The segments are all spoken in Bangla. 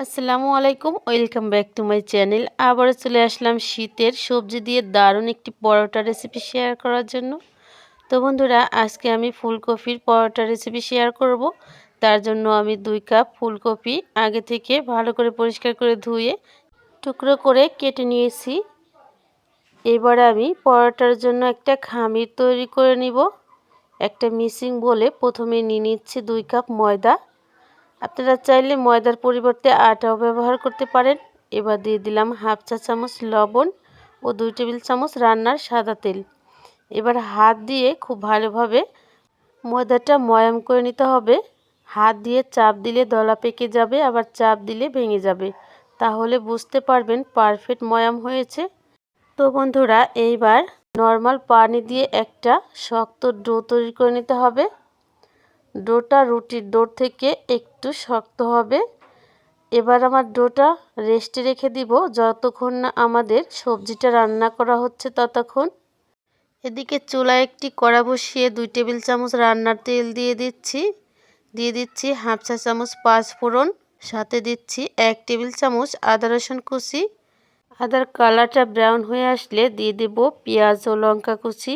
আসসালামু আলাইকুম, welcome back to my channel. আবারও চলে আসলাম শীতের সবজি দিয়ে দারুণ একটি পরোটা রেসিপি শেয়ার করার জন্য। তো বন্ধুরা, আজকে আমি ফুলকপির পরোটা রেসিপি শেয়ার করব। তার জন্য আমি দুই কাপ ফুলকপি আগে থেকে ভালো করে পরিষ্কার করে ধুয়ে টুকরো করে কেটে নিয়েছি। এবার আমি পরোটার জন্য একটা খামির তৈরি করে নিব। একটা মিসিং বলে প্রথমে নিয়ে নিচ্ছি দুই কাপ ময়দা। আপনারা চাইলে ময়দার পরিবর্তে আটাও ব্যবহার করতে পারেন। এবার দিয়ে দিলাম হাফ চা চামচ লবণ ও দুই টেবিল চামচ রান্নার সাদা তেল। এবার হাত দিয়ে খুব ভালোভাবে ময়দাটা ময়াম করে নিতে হবে। হাত দিয়ে চাপ দিলে দলা পেকে যাবে, আবার চাপ দিলে ভেঙে যাবে। তাহলে বুঝতে পারবেন পারফেক্ট ময়াম হয়েছে। তো বন্ধুরা, এইবার নর্মাল পানি দিয়ে একটা শক্ত ডো তৈরি করে নিতে হবে। ডোটা রুটির ডোর থেকে একটু শক্ত হবে। এবার আমার ডোটা রেস্টে রেখে দিব। যতক্ষণ না আমাদের সবজিটা রান্না করা হচ্ছে ততক্ষণ। এদিকে চুলায় একটি কড়া বসিয়ে দুই টেবিল চামচ রান্নার তেল দিয়ে দিচ্ছি। দিয়ে দিচ্ছি হাফ চা চামচ পাঁচ ফোড়ন। সাথে দিচ্ছি এক টেবিল চামচ আদা রসুন কুচি। আদার কালারটা ব্রাউন হয়ে আসলে দিয়ে দেব পেঁয়াজ ও লঙ্কা কুচি।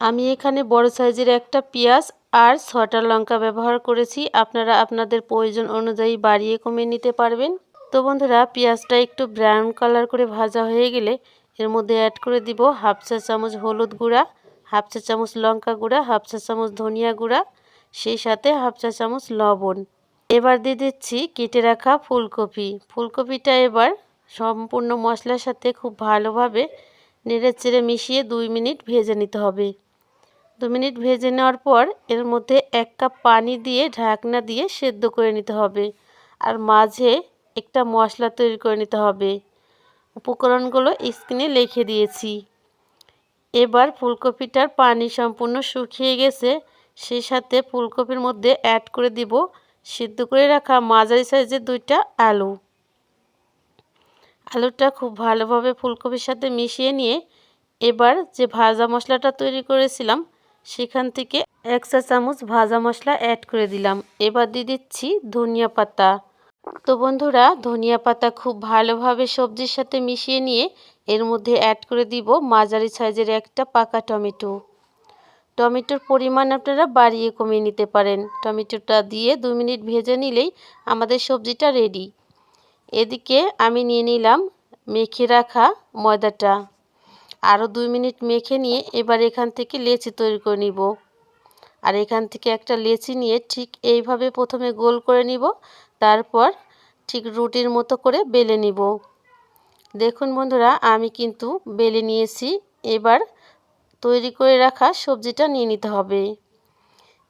আমি এখানে বড় সাইজের একটা পেঁয়াজ আর ছটা লঙ্কা ব্যবহার করেছি। আপনারা আপনাদের প্রয়োজন অনুযায়ী বাড়িয়ে কমিয়ে নিতে পারবেন। তো বন্ধুরা, পেঁয়াজটা একটু ব্রাউন কালার করে ভাজা হয়ে গেলে এর মধ্যে অ্যাড করে দিব হাফ চা চামচ হলুদ গুঁড়া, হাফ চা চামচ লঙ্কা গুঁড়া, হাফ চা চামচ ধনিয়া গুঁড়া, সেই সাথে হাফ চা চামচ লবণ। এবার দিয়ে দিচ্ছি কেটে রাখা ফুলকপি। ফুলকপিটা এবার সম্পূর্ণ মশলার সাথে খুব ভালোভাবে নেড়ে চেড়ে মিশিয়ে দুই মিনিট ভেজে নিতে হবে। দু মিনিট ভেজে নেওয়ার পর এর মধ্যে এক কাপ পানি দিয়ে ঢাকনা দিয়ে সেদ্ধ করে নিতে হবে আর মাঝে একটা মশলা তৈরি করে নিতে হবে। উপকরণগুলো স্ক্রিনে লিখে দিয়েছি। এবার ফুলকপিটার পানি সম্পূর্ণ শুকিয়ে গেছে, সেই সাথে ফুলকপির মধ্যে অ্যাড করে দিব সিদ্ধ করে রাখা মাঝারি সাইজের দুইটা আলু। আলুটা খুব ভালোভাবে ফুলকপির সাথে মিশিয়ে নিয়ে এবার যে ভাজা মশলাটা তৈরি করেছিলাম সেখান থেকে এক চা চামচ ভাজা মশলা অ্যাড করে দিলাম। এবার দিয়ে দিচ্ছি ধনিয়া পাতা। তো বন্ধুরা, ধনিয়া পাতা খুব ভালোভাবে সবজির সাথে মিশিয়ে নিয়ে এর মধ্যে অ্যাড করে দিব মাঝারি সাইজের একটা পাকা টমেটো। টমেটোর পরিমাণ আপনারা বাড়িয়ে কমিয়ে নিতে পারেন। টমেটোটা দিয়ে দু মিনিট ভেজে নিলেই আমাদের সবজিটা রেডি এদিকে আমি নিয়ে নিলাম মেখে রাখা ময়দাটা। আরও দুই মিনিট মেখে নিয়ে এবার এখান থেকে লেচি তৈরি করে নিব। আর এখান থেকে একটা লেচি নিয়ে ঠিক এইভাবে প্রথমে গোল করে নিব, তারপর ঠিক রুটির মতো করে বেলে নিব। দেখুন বন্ধুরা, আমি কিন্তু বেলে নিয়েছি। এবার তৈরি করে রাখা সবজিটা নিয়ে নিতে হবে।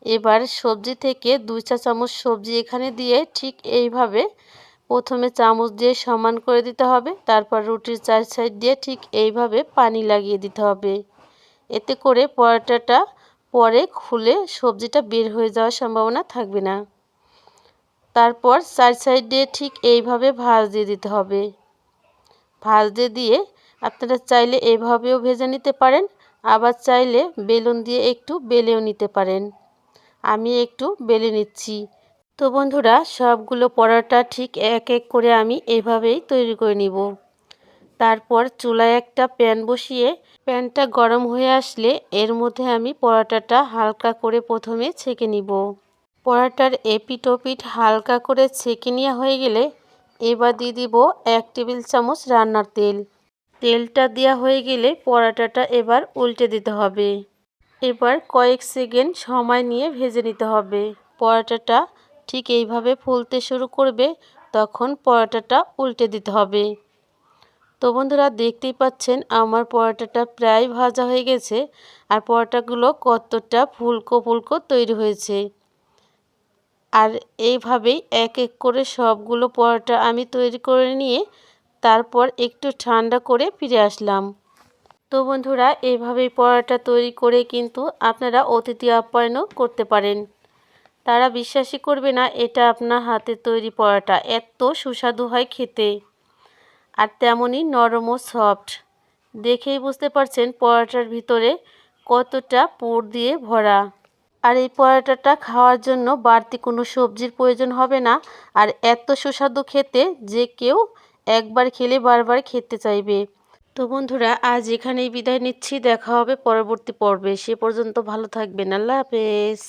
এবার সবজি থেকে দুই চা চামচ সবজি এখানে দিয়ে ঠিক এইভাবে প্রথমে চামচ দিয়ে সমান করে দিতে হবে, তারপর রুটির চার সাইড দিয়ে ঠিক এইভাবে পানি লাগিয়ে দিতে হবে। এতে করে পরোটাটা পরে খুলে সবজিটা বের হয়ে যাওয়ার সম্ভাবনা থাকবে না। তারপর চার সাইড দিয়ে ঠিক এইভাবে ভাজ দিয়ে দিতে হবে। ভাজ দিয়ে দিয়ে আপনারা চাইলে এভাবেও ভেজে নিতে পারেন, আবার চাইলে বেলুন দিয়ে একটু বেলেও নিতে পারেন। আমি একটু বেলে নিচ্ছি। তো বন্ধুরা, সবগুলো পরোটা ঠিক এক এক করে আমি এভাবেই তৈরি করে নিব। তারপর চুলায় একটা প্যান বসিয়ে, প্যানটা গরম হয়ে আসলে এর মধ্যে আমি পরোটাটা হালকা করে প্রথমে ছেঁকে নিব। পরোটার এপিট ওপিট হালকা করে ছেঁকে নেওয়া হয়ে গেলে এবার দিয়ে দিব এক টেবিল চামচ রান্নার তেল। তেলটা দেওয়া হয়ে গেলে পরোটাটা এবার উল্টে দিতে হবে। এবার কয়েক সেকেন্ড সময় নিয়ে ভেজে নিতে হবে। পরোটাটা ঠিক এইভাবে ফুলতে শুরু করবে, তখন পরোটাটা উল্টে দিতে হবে। তো বন্ধুরা, দেখতেই পাচ্ছেন আমার পরোটাটা প্রায় ভাজা হয়ে গেছে আর পরোটাগুলো কতটা ফুলকো ফুলকো তৈরি হয়েছে। আর এইভাবেই এক এক করে সবগুলো পরোটা আমি তৈরি করে নিয়ে তারপর একটু ঠান্ডা করে ফিরে আসলাম। তো বন্ধুরা, এইভাবেই পরোটা তৈরি করে কিন্তু আপনারা অতিথি আপ্যায়নও করতে পারেন। তারা বিশ্বাসই করবে না, এটা আপনার হাতে তৈরি পরোটা। এত সুস্বাদু হয় খেতে। আর তেমনই নরম ও সফট। দেখেই বুঝতে পারছেন পরোটার ভিতরে কতটা পুর দিয়ে ভরা। আর এই পরোটাটা খাওয়ার জন্য বাড়তি কোনো সবজির প্রয়োজন হবে না। আর এত সুস্বাদু খেতে যে কেউ একবার খেলে বারবার খেতে চাইবে। তো বন্ধুরা, আজ এখানেই বিদায় নিচ্ছি। দেখা হবে পরবর্তী পর্বে। সে পর্যন্ত ভালো থাকবেন। আল্লাহ হাফেজ।